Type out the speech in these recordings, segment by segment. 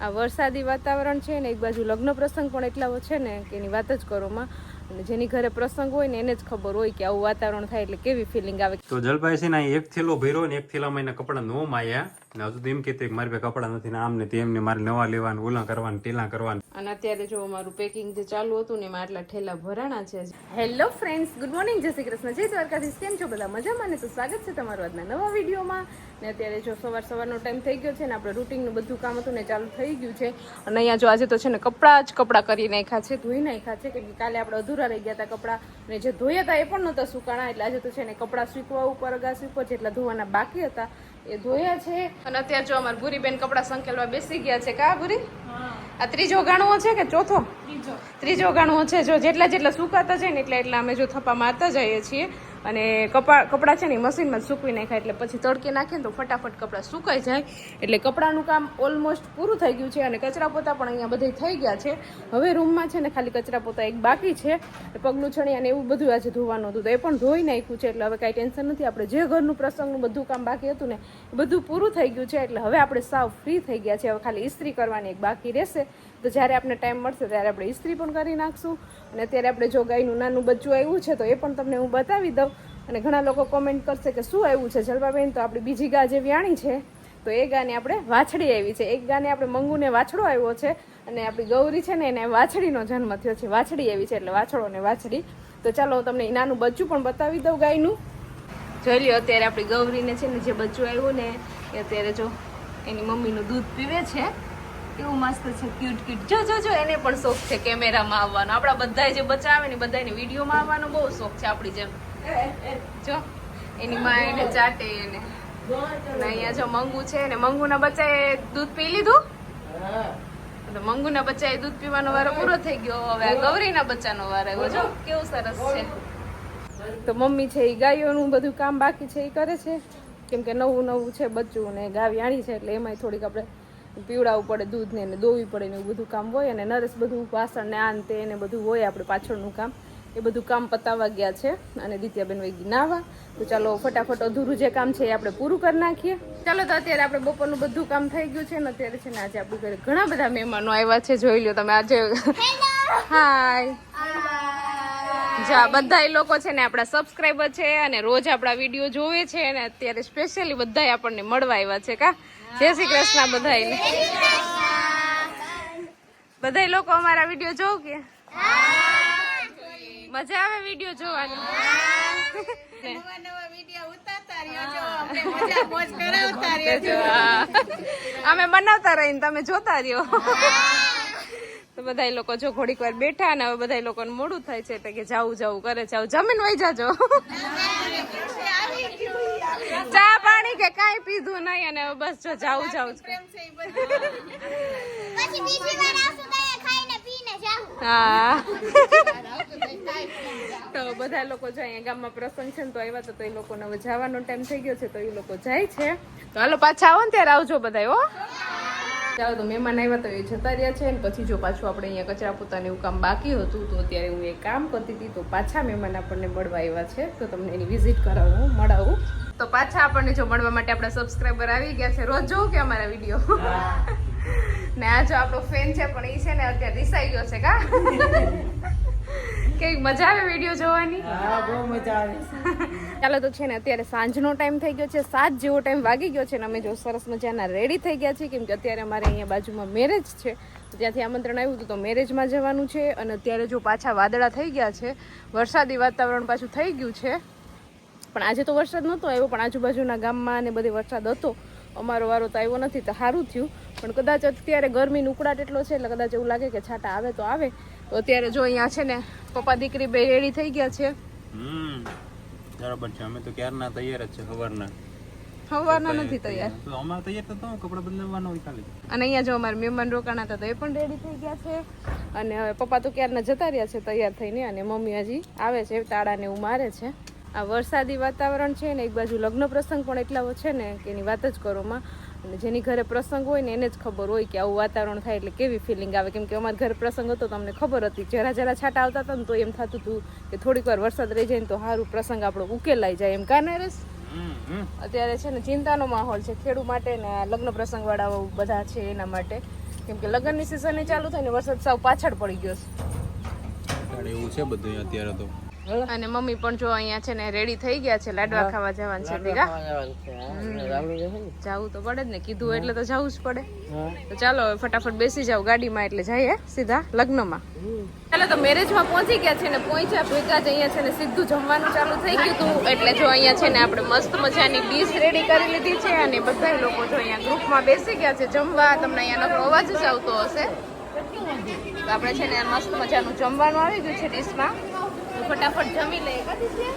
આ વરસાદી વાતાવરણ છે ને એક બાજુ લગ્ન પ્રસંગ પણ એટલા છે ને કે એની વાત જ કરોમાં અને જેની ઘરે પ્રસંગ હોય ને એને જ ખબર હોય કે આવું વાતાવરણ થાય એટલે કેવી ફિલિંગ આવે. તો જલભાઈ એક થેલો ભર્યો ને એક થેલામાં એના કપડાં નો માયા. ને હજુ તો એમ કહેते કે મારી પાસે કપડા નથી ને આમ ને તેમ ને મારે નવા લેવાનું, ઓલા કરવાનું ટેલા કરવાનું. અને અત્યારે જો મારું પેકિંગ જે ચાલુ હતું ને એમાં આટલા ઠેલા ભરાણા છે. હેલો ફ્રેન્ડ્સ ગુડ મોર્નિંગ જય શ્રી કૃષ્ણ. જય દ્વારકાધીશ, કેમ છો બધા? મજામાં ને? તો સ્વાગત છે તમારું આજના નવા વિડીયોમાં. ને અત્યારે જો સવાર સવારનો ટાઈમ થઈ ગયો છે ને આપણે રૂટિનનું બધું કામ હતું ને ચાલુ થઈ ગયું છે. અને અહીંયા જો આજે તો છે ને કપડાં જ કપડાં કરી નાખ્યા છે, ધોઈ નાખ્યા છે. કેમ કે કાલે આપણે અધૂરા રહી ગયા હતા કપડાં. ને જે ધોયા હતા એ પણ નહોતા સુકાણા. એટલે આજે તો છે ને કપડાં સૂકવા ઉપર, અગાસી ઉપર જેટલા ધોવાના બાકી હતા એ ધોયા છે. અને અત્યારે જો અમારા ભૂરીબેન કપડાં સંકેલવા બેસી ગયા છે કા ભૂરી? આ ત્રીજો ગાણુઓ છે કે ચોથો? ત્રીજો. ગાણુઓ છે જો જેટલા જેટલા સુકાતા જાય ને એટલા એટલા અમે જો થપ્પા મારતા જઈએ છીએ. અને કપા કપડાં છે ને મશીનમાં સૂકવી નાખ્યા એટલે પછી તડકે નાખીએ તો ફટાફટ કપડાં સુકાઈ જાય. એટલે કપડાનું કામ ઓલમોસ્ટ પૂરું થઈ ગયું છે અને કચરા પોતા પણ અહીંયા બધે થઈ ગયા છે. હવે રૂમમાં છે ને ખાલી કચરા પોતા એક બાકી છે. પગલું છણી અને એવું બધું આજે ધોવાનું હતું. તો એ પણ ધોઈ નાખ્યું છે એટલે હવે કાંઈ ટેન્શન નથી. આપણે જે ઘરનું પ્રસંગનું બધું કામ બાકી હતું ને એ બધું પૂરું થઈ ગયું છે. એટલે હવે આપણે સાવ ફ્રી થઈ ગયા છે. હવે ખાલી ઇસ્ત્રી કરવાની એક બાકી રહેશે. તો જ્યારે આપણે ટાઈમ મળશે ત્યારે આપણે ઇસ્ત્રી પણ કરી નાખશું. અને અત્યારે આપણે જો ગાયનું નાનું બચ્ચું આવ્યું છે, તો એ પણ તમને હું બતાવી દઉં. અને ઘણા લોકો કોમેન્ટ કરશે કે શું આવ્યું છે જલબાબેન તો આપણી બીજી ગા જે વ્યાણી છે, તો એ ગાને આપણે વાછડી આવી છે. એક ગાને આપણે મંગુને વાછડો આવ્યો છે અને આપણી ગૌરી છે ને એને વાછડીનો જન્મ થયો છે. વાછડી આવી છે એટલે વાછડો ને વાછડી. તો ચાલો હું તમને નાનું બચ્ચું પણ બતાવી દઉં ગાયનું. જોઈ લ્યો, અત્યારે આપણી ગૌરીને છે ને જે બચ્ચું આવ્યું ને એ અત્યારે જો એની મમ્મીનું દૂધ પીવે છે. કેવું મસ્ત છે ક્યુટ ક્યુટ જો જો જો એને પણ શોખ છે કેમેરામાં આવવાનો. આપણા બધાય જે બચ્ચા આવે ને બધાને વિડીયોમાં આવવાનો બહુ શોખ છે આપણી જેમ. જો એની માં એને ચાટે એને. અહીંયા જો મંગુ છે ને મંગુના બચ્ચાએ દૂધ પી લીધું? તો મંગુના બચ્ચાએ દૂધ પીવાનો વારો પૂરો થઈ ગયો. હવે આ ગૌરીના બચ્ચાનો વારો આવ્યો. જો કેવું સરસ છે. તો મમ્મી છે એ ગાયોનું બધું કામ બાકી છે એ કરે છે. કેમ કે નવું નવું છે બચ્ચું ને ગા આણી છે એટલે એમાંય થોડીક આપણે પીવડાવવું પડે દૂધ ને એને દોવી પડે ને એવું બધું કામ હોય અને નરેશ બધું વાસણ ને આન તે ને બધું હોય આપણે પાછળનું કામ. એ બધું કામ પતાવવા ગયા છે અને દિત્યાબેન વૈગી નાવા. તો ચાલો ફટાફટ અધૂરું જે કામ છે એ આપણે પૂરું કરી નાખીએ. ચાલો તો અત્યારે આપણે બપોરનું બધું કામ થઈ ગયું છે ને અત્યારે છે ને આજે આપણી ઘરે ઘણા બધા મહેમાનો આવ્યા છે. જોઈ લો તમે આજે હાય જા બધા લોકો છે ને આપણા સબસ્ક્રાઈબર છે અને રોજ આપણા વીડિયો જોવે છે અને અત્યારે સ્પેશિયલી બધા આપણને મળવા આવ્યા છે કા? જય શ્રી કૃષ્ણ બધાને બધા લોકો અમારા વીડિયો જોવ કે? મજા આવે વીડિયો જોવાની? જો. અમે બનાવતા રહીને તમે જોતા રહ્યો. તો બધા લોકો જો ઘોડીક વાર બેઠા ને હવે બધા લોકોને મોડું થાય છે એટલે કે જાવું જાવું કરે છે જમીન વહી જાજો. ચા પાણી કે કાંઈ પીધું નહીં અને હવે બસ જો જાવું જાવું જ કરે. પછી બીજી વાર આવશું ત્યારે ખાઈને પીને જાઉં હા. તો બધા લોકો જો અહીંયા ગામમાં પ્રસંગ છે ને તો આવ્યા તો તો એ લોકોને હવે જવાનો ટાઈમ થઈ ગયો છે તો એ લોકો જાય છે. તો હાલો પાછા આવો ને ત્યારે આવજો બધા હો. ચાલો તો મહેમાન આવ્યા તો એ જતા રહ્યા છે ને પછી જો પાછું આપણે અહીંયા કચરા પોતાને એવું કામ બાકી હતું તો અત્યારે હું એ કામ કરતી હતી તો પાછા મહેમાન આપણને મળવા આવ્યા છે. તો તમને એની વિઝિટ કરાવું મળાવું. તો પાછા આપણને જો મળવા માટે આપણા સબસ્ક્રાઈબર આવી ગયા છે. રોજ જોઉં કે અમારા વીડિયો ને આ જો આપણો ફેન છે પણ એ છે ને અત્યારે રિસાઈ ગયો છે કા? કેવી મજા આવે વીડિયો જોવાની? ચાલો તો છે ને અત્યારે સાંજનો ટાઈમ થઈ ગયો છે સાત જેવો ટાઈમ વાગી ગયો છે ને અમે જો સરસ મજાના રેડી થઈ ગયા છીએ કેમ કે અત્યારે અમારે અહીંયા બાજુમાં મેરેજ છે. ત્યાંથી આમંત્રણ આવ્યું હતું તો મેરેજમાં જવાનું છે અને અત્યારે જો પાછા વાદળા થઈ ગયા છે વરસાદી વાતાવરણ પાછું થઈ ગયું છે. પણ આજે તો વરસાદ નહોતો આવ્યો પણ આજુબાજુના ગામમાં ને બધે વરસાદ હતો. અમારો વારો તો આવ્યો નથી તો સારું થયું. પણ કદાચ અત્યારે ગરમીનો ઉકળાટ એટલો છે એટલે કદાચ એવું લાગે કે છાટા આવે તો આવે. તો અત્યારે જો અહીંયા છે ને પપ્પા દીકરી બે રેડી થઈ ગયા છે. હમ બરાબર છે. અમે તો ક્યારના તૈયાર જ છે સવારના. હવાના નથી તૈયાર. તો અમારે તૈયાર તો તો કપડા બદલવાનો હોય ખાલી. અને અહીંયા જો અમારે મહેમાન રોકાણા હતા તો એ પણ રેડી થઈ ગયા છે. અને હવે પપ્પા તો ક્યારના જતા રહ્યા છે તૈયાર થઈને. અને મમ્મી હજી આવે છે તાળાને એવું મારે છે. આ વરસાદી વાતાવરણ છે ને એક બાજુ લગ્ન પ્રસંગ પણ એટલા છે ને કે એની વાત જ કરોમાં. અને જેની ઘરે પ્રસંગ હોય ને એને જ ખબર હોય કે આવું વાતાવરણ થાય એટલે કેવી ફિલિંગ આવે. કેમ કે અમારા ઘરે પ્રસંગ હતો તો અમને ખબર હતી. જરા જરા છાંટા આવતા હતા ને તો એમ થતું હતું કે થોડીક વાર વરસાદ રહી જાય ને તો સારું પ્રસંગ આપણો ઉકેલાઈ જાય એમ. કાને રસ અત્યારે છે ને ચિંતાનો માહોલ છે. ખેડૂ માટે ને આ લગ્ન પ્રસંગ વાળા બધા છે એના માટે. કેમ કે લગ્નની સિઝન ચાલુ થાય ને વરસાદ સાવ પાછળ પડી ગયો છે. એવું છે બધું અત્યારે તો. અને મમ્મી પણ જો અહીંયા છે ને રેડી થઈ ગયા છે લાડવા ખાવા જવાનું છે ભેગા. જવું તો પડે જ ને કીધું એટલે તો જવું જ પડે. તો ચાલો હવે ફટાફટ બેસી જાવ ગાડીમાં એટલે જઈએ સીધા લગ્નમાં. ચાલો તો મેરેજમાં પહોંચી ગયા છે ને પહોંચ્યા ભેગા જ અહીંયા છે ને સીધું જમવાનું ચાલુ થઈ ગયું હતું. એટલે જો અહીંયા છે ને આપણે મસ્ત મજાની ડીશ રેડી કરી લીધી છે અને બધા લોકો જો અહીંયા ગ્રુપમાં બેસી ગયા છે જમવા. તમને અહીંયા નવો અવાજ જ આવતો હશે. તો આપણે છે ને મસ્ત મજાનું જમવાનું આવી ગયું છે ડીશમાં ફટાફટ જમી લઈએ દિત્ય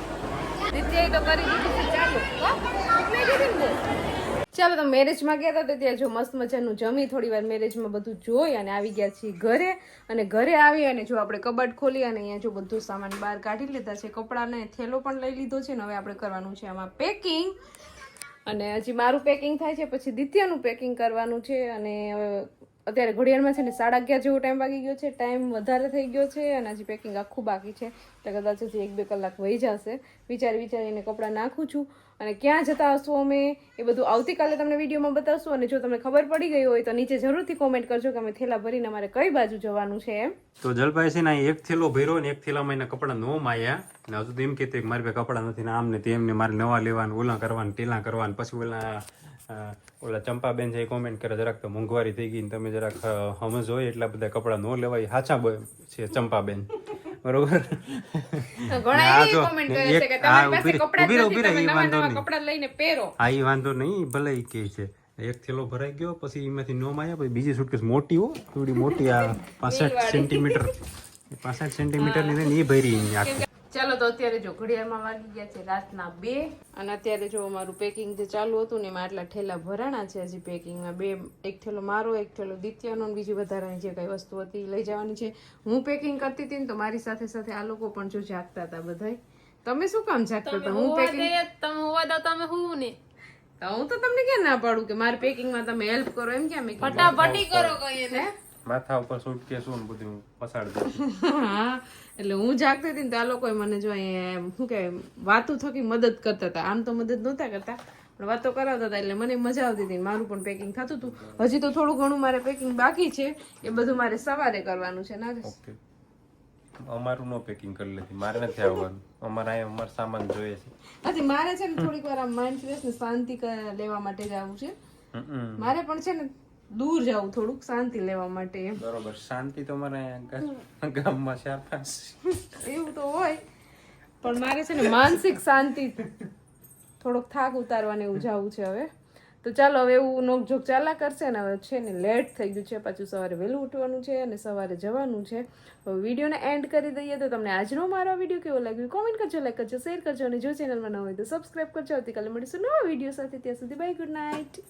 દિત્યા દિત્યાએ તો કરી દીધું ચાલુ. ચાલો, તો મેરેજમાં ગયા હતા ત્યાં જો મસ્ત મજાનું જમી, થોડી વાર મેરેજમાં બધું જોઈ અને આવી ગયા છીએ ઘરે. અને ઘરે આવી અને જો આપણે કબાટ ખોલી અને અહીંયા જો બધું સામાન બહાર કાઢી લીધા છે કપડાને થેલો પણ લઈ લીધો છે ને હવે આપણે કરવાનું છે આમાં પેકિંગ અને હજી મારું પેકિંગ થાય છે, પછી દિત્યાનું પેકિંગ કરવાનું છે અને અત્યારે ઘડિયાળમાં છે ને સાડા અગિયાર જેવો ટાઈમ વાગી ગયો છે ટાઈમ વધારે થઈ ગયો છે અને હજી પેકિંગ આખું બાકી છે. એટલે કદાચ હજી એક બે કલાક વહી જશે. વિચારી વિચારીને કપડાં નાખું છું. અને ક્યાં જતા હશું અમે એ બધું આવતીકાલે તમને વિડીયોમાં બતાવશું અને જો તમને ખબર પડી ગઈ હોય તો નીચે જરૂરથી કોમેન્ટ કરજો કે અમે થેલા ભરીને અમારે કઈ બાજુ જવાનું છે એમ. તો જલભાઈ છે ને એક થેલો ભર્યો ને એક થેલામાં એના કપડાં નો માયા. ને હજુ તો એમ કહેતી મારી પાસે કપડાં નથી ને આમ ને તેમ ને મારે નવા લેવાનું, ઓલા કરવાનું ટેલા કરવાનું. પછી ઓલા ઓલા ચંપાબેન છે એ કોમેન્ટ કરે જરાક તો મોંઘવારી થઈ ગઈ ને તમે જરાક સમજ એટલા બધા કપડાં નો લેવાય. સાચા છે ચંપાબેન. બરોબર? ઘણા એવી કોમેન્ટ કરે છે કે તમારી પાસે કપડાં નથી તમે નવા નવા નહીં. કપડાં લઈને પહેરો. આ ઈ વાંધો નહીં ભલે ઈ કે છે. એક થેલો ભરાઈ ગયો પછી એમાંથી નો માયા પછી બીજી સુટકેસ મોટી હો થોડી મોટી આ પાસઠ સેન્ટીમીટર પાસઠ સેન્ટીમીટરની એ ભરી આખી. ચાલો તો અત્યારે જો ઘડિયાળમાં વાગી ગયા છે રાતના બે. અને અત્યારે જો અમારું પેકિંગ જે ચાલુ હતું ને એમાં આટલા ઠેલા ભરાણા છે હજી પેકિંગમાં બે એક થેલો મારો એક થેલો દિત્યાનો બીજી વધારાની જે કઈ વસ્તુ હતી લઈ જવાની છે. હું પેકિંગ કરતી હતી ને તો મારી સાથે સાથે આ લોકો પણ જો જાગતા હતા બધાય. તમે શું કામ જાગતા હતા? હું પેકિંગ તમે હોવા દો તમે હું ને? હું તો તમને ક્યાં ના પાડું કે મારી પેકિંગમાં તમે હેલ્પ કરો એમ કેમ ફટાફટી કરો કહીએ હે? માથા ઉપર સૂટ કે શું બધું પસાડ દઉં એટલે હું જાગતી હતી ને તો આ લોકોએ મને જો અહીંયા શું કે વાતો થકી મદદ કરતા હતા. આમ તો મદદ નહોતા કરતા પણ વાતો કરાવતા હતા એટલે મને મજા આવતી હતી મારું પણ પેકિંગ થતું હતું. હજી તો થોડું ઘણું મારે પેકિંગ બાકી છે એ બધું મારે સવારે કરવાનું છે ના ઓકે. અમારું નો પેકિંગ કરી લેતી મારે નથી આવવાનું. અમારે અહીંયા અમાર સામાન જોઈએ છે. નથી મારે છે ને થોડીક વાર માઇન્ડ ફ્રેશ ને શાંતિ લેવા માટે જ આવવું છે. મારે પણ છે ને દૂર જવું થોડુંક શાંતિ લેવા માટે બરોબર શાંતિ તો મને ગામમાં ચાર પાંચ એવું તો હોય. પણ મારે છે ને માનસિક શાંતિ થોડોક થાક ઉતારવાને એવું જવું છે હવે. તો ચાલો હવે એવું નોકઝોક ચાલા કરશે ને હવે છે ને લેટ થઈ ગયું છે પાછું સવારે વહેલું ઉઠવાનું છે અને સવારે જવાનું છે. હવે વિડીયોને એન્ડ કરી દઈએ તો તમને આજનો મારો વીડિયો કેવો લાગ્યો? કોમેન્ટ કરજો લાઈક કરજો શેર કરજો અને જો ચેનલમાં ન હોય તો સબસ્ક્રાઈબ કરજો. આવતીકાલે મળીશું નવા વીડિયો સાથે. ત્યાં સુધી બાય ગુડ નાઇટ.